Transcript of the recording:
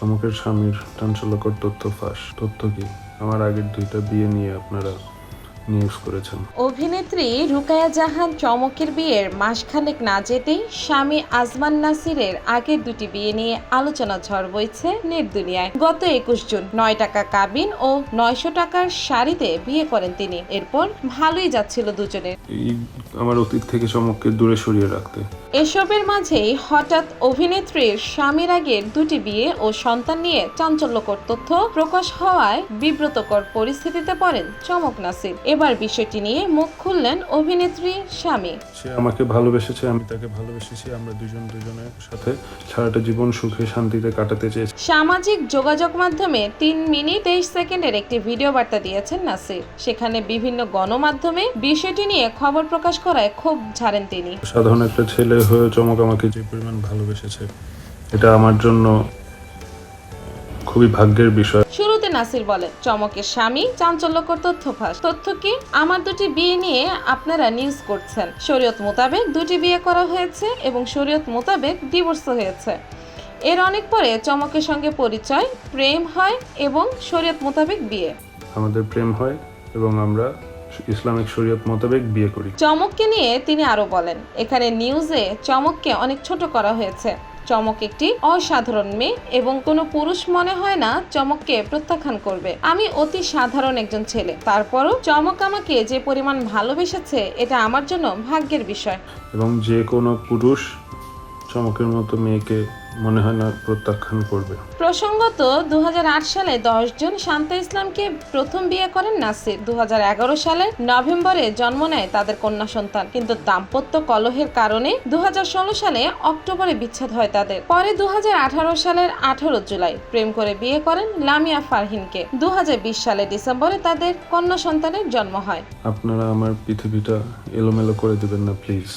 চমকের স্বামীর চাঞ্চল্যকর তথ্য ফাঁস। তথ্য কি? আমার আগের দুইটা বিয়ে নিয়ে আপনারা নিউজ করেছেন। অভিনেত্রী রুকায়া জাহান চমকের বিয়ের মাসখানেক না যেতেই স্বামী আজমান নাসিরের আগের দুটি বিয়ে নিয়ে আলোচনা ঝড় বইছে নেট দুনিয়ায়। গত একুশ জুন নয় টাকা কাবিন ও নয়শো টাকার শাড়িতে বিয়ে করেন তিনি। এরপর ভালোই যাচ্ছিল দুজনের। আমার অতীত থেকে চমককে দূরে সরিয়ে রাখতে। এসবের মাঝেই হঠাৎ অভিনেত্রীর স্বামীর আগের দুটি বিয়ে ও সন্তান নিয়ে চাঞ্চল্যকর তথ্য প্রকাশ হওয়ায় বিব্রতকর পরিস্থিতিতে পড়েন চমক নাসির। এবার বিষয়টি নিয়ে মুখ খুললেন অভিনেত্রী স্বামী। সে আমাকে ভালোবেসেছে আমি তাকে ভালোবেসেছি আমরা দুজন দুজনের সাথে সারাটা জীবন সুখে শান্তিতে কাটাতে চেয়েছি। সামাজিক যোগাযোগ মাধ্যমে তিন মিনিট তেইশ সেকেন্ডের একটি ভিডিও বার্তা দিয়েছেন নাসির। সেখানে বিভিন্ন গণমাধ্যমে বিষয়টি নিয়ে খবর প্রকাশ করায় ক্ষোভ ঝাড়েন তিনি। সাধারণ একটা ছেলে হয়ে চমক আমাকে যে পরিমাণ ভালোবেসেছে এটা আমার জন্য খুবই ভাগ্যের বিষয়। শুরুতে নাসির বলেন চমকের স্বামী চাঞ্চল্যকর তথ্য ফাঁস। তথ্য কি? আমার দুটি বিয়ে নিয়ে আপনারা নিউজ করছেন। শরীয়ত মোতাবেক দুটি বিয়ে করা হয়েছে এবং শরীয়ত মোতাবেক ডিভোর্স হয়েছে। এর অনেক পরে চমকের সঙ্গে পরিচয় প্রেম হয় এবং শরীয়ত মোতাবেক বিয়ে। আমাদের প্রেম হয় এবং আমরা ইসলামিক শরীয়ত মোতাবেক বিয়ে করি। চমককে নিয়ে তিনি আরও বলেন এখানে নিউজে চমককে অনেক ছোট করা হয়েছে। চমক একটি অসাধারণ মেয়ে এবং কোনো পুরুষ মনে হয় না চমককে প্রত্যাখ্যান করবে। আমি অতি সাধারণ একজন ছেলে তারপরও চমক আমাকে যে পরিমাণ ভালোবেসেছে এটা আমার জন্য ভাগ্যের বিষয়। এবং যে কোনো পুরুষ চমকের মতো মেয়েকে মনে হয় না প্রত্যাখ্যান করবে। প্রসঙ্গত দু সালে দশ জন শান্তা ইসলামকে প্রথম বিয়ে করেন নাসির। দু সালের নভেম্বরে জন্ম নেয় তাদের কন্যা সন্তান। কিন্তু দাম্পত্য কলহের কারণে দু সালে অক্টোবরে বিচ্ছেদ হয় তাদের। পরে দু হাজার আঠারো সালের আঠারো জুলাই প্রেম করে বিয়ে করেন লামিয়া ফারহিনকে। দু হাজার বিশ সালে ডিসেম্বরে তাদের কন্যা সন্তানের জন্ম হয়। আপনারা আমার পৃথিবীটা এলোমেলো করে দেবেন না প্লিজ।